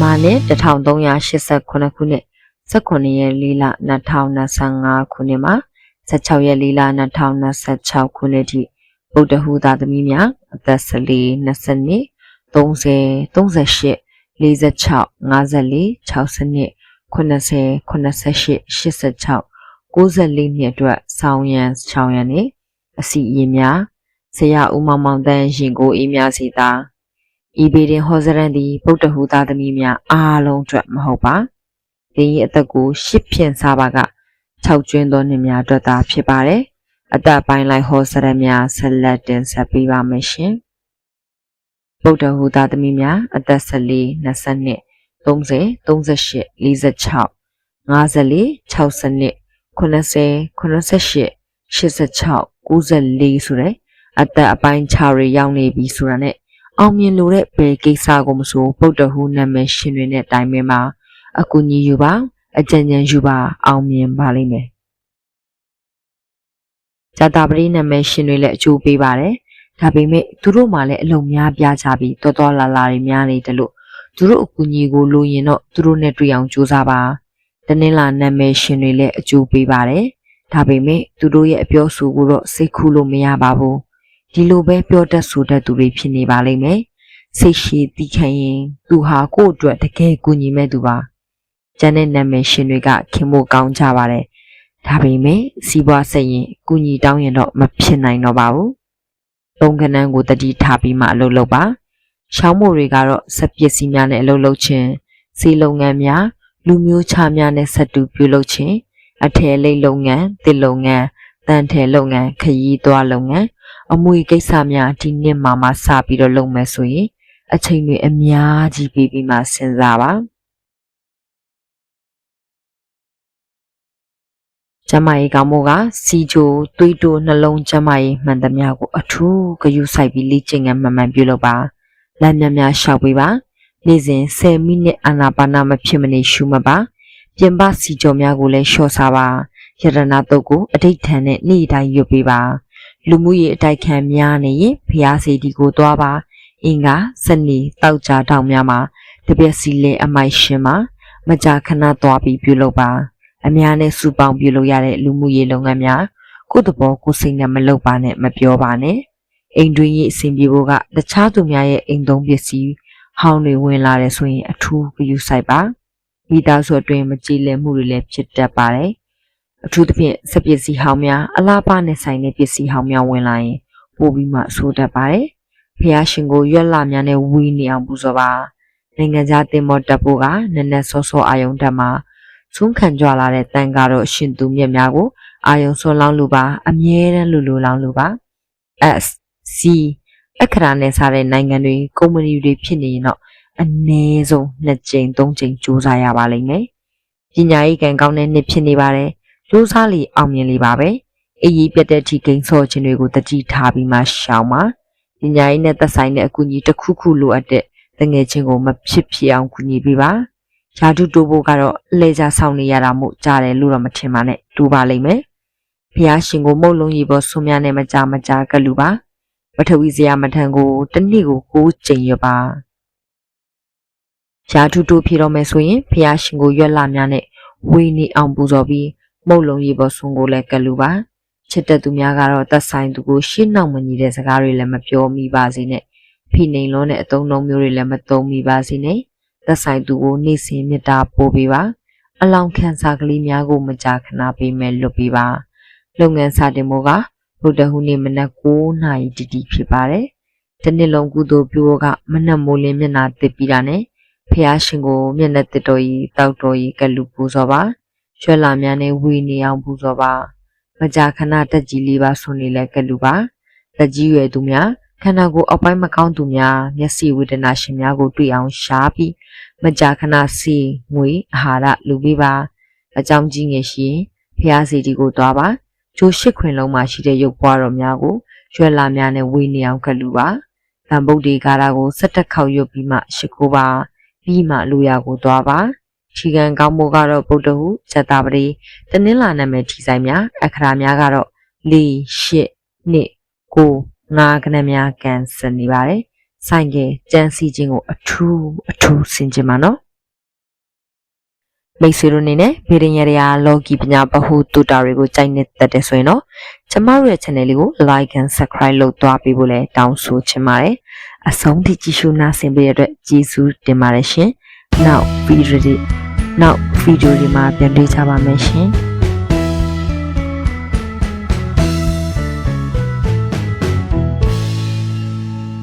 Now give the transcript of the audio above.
မြန်မာနှစ်1389ခုနှစ်18ရက်၄လ2025ခုနှစ်မှာ16ရက်၄လ2026ခုနှစ်ထိဗုဒ္ဓဟူသားသမီးများအသက်14 20 30 38 46 54 62 80 88 86 94နှစ်အတွက်ဆောင်းရန်ဆောင်းရန်နေအစီအရင်များဆရာဦးမောင်မောင်တန်းရင်ကိုအေးများစီသား ဤပေတင်ဟောစရန်သည်ဗုဒ္ဓဟူသားသမီးများအားလုံးအတွက်မဟုတ်ပါ။ဒီအသက်ကိုရှစ်ဖြင့်စားပါက6ကျွင်းသောနှစ်များအတွက်သာဖြစ်ပါတယ်။အသက်ပိုင်းလိုက်ဟောစရန်များဆက်လက်တင်ဆက်ပေးပါမယ်ရှင်။ဗုဒ္ဓဟူသားသမီးများအသက်14 22 30 38 46 54 60 90 88 86 94ဆိုတဲ့အသက်အပိုင်းခြားတွေရောက်နေပြီဆိုတာနဲ့ အောင်မြင်လို့တဲ့ဘယ်ကိစ္စကိုမဆိုဗုဒ္ဓဟူနာမည်ရှင်တွေနဲ့တိုင်ပင်မှာအကူညီယူပါအကြံဉာဏ်ယူပါအောင်မြင်ပါလိမ့်မယ်။ဇာတာပရိနာမည်ရှင်တွေလည်းအကျိုးပေးပါတယ်။ဒါပေမဲ့သူတို့မှလည်းအလုံများပြားကြပြီးတော်တော်လာလာတွေများနေတယ်လို့သူတို့အကူညီကိုလိုရင်တော့သူတို့နဲ့တွေ့အောင်ကြိုးစားပါ။တနင်္လာနာမည်ရှင်တွေလည်းအကျိုးပေးပါတယ်။ဒါပေမဲ့သူတို့ရဲ့အပြောဆိုကိုတော့စိတ်ကူးလို့မရပါဘူး။ ဒီလိုပဲပြောတတ်ဆိုတတ်သူတွေဖြစ်နေပါလိမ့်မယ်။စိတ်ရှိတီးခံရင် သူဟာကိုယ့်အတွက်တကယ်ကူညီမဲ့သူပါ။ကျန်တဲ့နာမည်ရှင်တွေကခင်ဖို့ကောင်းကြပါတယ်။ဒါပေမဲ့စီးပွားဆက်ရင်ကူညီတောင်းရင်တော့မဖြစ်နိုင်တော့ပါဘူး။သုံးခန်းကိုတတိထားပြီးမှအလုပ်လုပ်ပါ။ရှောင်းမို့တွေကတော့စက်ပစ္စည်းများနဲ့အလုပ်လုပ်ခြင်းစီလုပ်ငန်းများလူမျိုးခြားများနဲ့ဆက်တူပြုလုပ်ခြင်းအထည်လိပ်လုပ်ငန်းတစ်လုပ်ငန်းတန်ထည်လုပ်ငန်းခရီးသွားလုပ်ငန်း အမွေကိစ္စများဒီနှစ်မှာမှစပြီးတော့လုပ်မယ်ဆိုရင်အချိန်တွေအများကြီးပြီးပြီးမှစဉ်းစားပါကျမကြီးကောင်းမို့ကစီချိုသွေးတိုးနှလုံးကျမကြီးမှန်သမျှကို အထူးဂရုစိုက်ပြီးလေ့ကျင့်ခန်းမှန်မှန်ပြုလုပ်ပါလက်များများရှောက်ပေးပါနေ့စဉ်10မိနစ်အာနာပါနမဖြစ်မနေရှုမှတ်ပါပြင်ပစီကြောများကိုလည်းလျှော့စားပါယရနာတုတ်ကိုအဋိဋ္ဌံနဲ့နေ့တိုင်းရွတ်ပေးပါ လူမှုရေးအတိုက်ခံများနေရင်ဖျားစီတီကိုသွားပါအင်္ဂါစနေတောက်ကြတောင်များမှာတပြက်စီလဲအမိုက်ရှင်မှာမကြာခဏသွားပြီးပြုလုပ်ပါအများနဲ့စုပေါင်းပြုလုပ်ရတဲ့လူမှုရေးလုပ်ငန်းများကိုယ့်တဘောကိုယ်စိတ်နဲ့မလုပ်ပါနဲ့မပြောပါနဲ့အိမ်တွင်းရေးအဆင်ပြေဖို့ကတခြားသူများရဲ့အိမ်သုံးပစ္စည်းဟောင်းတွေဝင်လာတယ်ဆိုရင်အထူးဂရုစိုက်ပါမိသားစုအတွင်းမကြည်လည်မှုတွေလည်းဖြစ်တတ်ပါတယ် အထူးသဖြင့်စက်ပစ္စည်းဟောင်းများအလားပါနဲ့ဆိုင်တဲ့ပစ္စည်းဟောင်းများဝင်လာရင်ပိုပြီးမှဆိုးတတ်ပါတယ်ဖះရှင်ကိုရွက်လာများနဲ့ဝီနေအောင်ပူဇော်ပါနိုင်ငံခြားတင်မော်တက်ဖို့ကနက်နက်စောစောအာယုံတက်မှာသုံးခံကြွလာတဲ့တန်ကတော့ရှင်သူမြက်များကိုအာယုံစောလောင်းလူပါအမြဲတမ်းလူလူလောင်းလူပါ S C အခရာနဲ့စားတဲ့နိုင်ငံတွေကုမ္ပဏီတွေဖြစ်နေရင်တော့အနည်းဆုံး2ကြိမ်3ကြိမ်စူးစမ်းရပါလိမ့်မယ်ပညာရေးကံကောင်းတဲ့နှစ်ဖြစ်နေပါတယ် စူးစမ်းလီအောင်မြင်လီပါပဲအရေးပြတ်တဲ့ထိကိန်းစောခြင်းတွေကိုတတိထားပြီးမှရှောင်ပါပညာရေးနဲ့သက်ဆိုင်တဲ့အကူအညီတစ်ခုခုလိုအပ်တဲ့တငယ်ချင်းကိုမဖြစ်ဖြစ်အောင်ကူညီပေးပါယာတုတိုးဖို့ကတော့လေစာဆောင်နေရတာမို့ကြားတယ်လို့တော့မထင်ပါနဲ့တူပါလိမ့်မယ်ဖះရှင်ကိုမုတ်လုံးကြီးပေါ်ဆွများနဲ့မကြမကြကလူပါပထဝီဇရာမထံကိုတနေ့ကိုကိုးကြိမ်ရပါယာတုတိုးဖြေတော့မယ်ဆိုရင်ဖះရှင်ကိုရွက်လာများနဲ့ဝေးနေအောင်ပူဇော်ပြီး မုတ်လုံးကြီးပေါ်ဆွကိုလည်းကလူပါချစ်တဲ့သူများကတော့သက်ဆိုင်သူကိုရှင်းနောက်မညီတဲ့စကားတွေလည်းမပြောမိပါစေနဲ့ဖိနှိမ်လုံးတဲ့အသုံးနှုန်းမျိုးတွေလည်းမသုံးမိပါစေနဲ့သက်ဆိုင်သူကိုနေ့စဉ်မေတ္တာပို့ပေးပါအလောင်းခံစားကလေးများကိုမကြာခဏပေးမယ်လွတ်ပေးပါလုပ်ငန်းစတင်မှုကဗုဒ္ဓဟူးနေ့မနက်9နာရီတိတိဖြစ်ပါတယ်။ဒီနေ့လုံးကုသိုလ်ပြုဖို့ကမနက်မိုးလင်းမျက်နှာတစ်ပြီးတာနဲ့ဖះရှင်ကိုမျက်နှာတစ်တော်ကြီးတောက်တော်ကြီးကလူပူဇော်ပါ။ ရွှဲလာများနဲ့ဝီနေအောင်ပူဇော်ပါ။မကြာခဏတက်ကြီးလေးပါဆွနေလဲကလူပါ။တက်ကြီးရွယ်သူများခန္ဓာကိုယ်အောက်ပိုင်းမကောင်းသူများမျက်စိဝေဒနာရှင်များကိုတွေ့အောင်ရှားပြီးမကြာခဏစီငွေအာဟာရလူပေးပါအကြောင်းကြီးငယ်ရှင်ဖះစီတီကိုသွားပါကျိုးရှစ်ခွင်လုံးမှာရှိတဲ့ရုပ်ပွားတော်များကိုရွက်လာများနဲ့ဝေနေအောင်ကလူပါဗံဗုဒ္ဓေကာရကို၁၁ခေါက်ရွတ်ပြီးမှရှ िख ိုးပါပြီးမှလူရကိုသွားပါ ခြေခံကောင်းမိုးကတော့ဗုဒ္ဓဟူဇတပတိတနင်္လာနာမည်ထီဆိုင်များအခရာများကတော့၄၈၂၉၅ခဏများကန်စနေပါတယ်ဆိုင်ကကြမ်းစီခြင်းကိုအထူးအထူးဆင်ခြင်ပါနော်မိတ်ဆွေတို့အနေနဲ့ဗီဒီယိုရာလော်ဂီပညာပဟုတူတာတွေကိုကြိုက်နေတတ်တယ်ဆိုရင်တော့ကျမတို့ရဲ့ channel လေးကို like and subscribe လုပ်သွားပေးဖို့လည်းတောင်းဆိုချင်ပါတယ်။အဆုံးထိကြည့်ရှုနားဆင်ပေးတဲ့အတွက်ကျေးဇူးတင်ပါတယ်ရှင်။နောက်ဗီဒီယို နောက်ဗီဒီယိုတွေမှာပြန်တွေ့ကြပါမယ်ရှင်။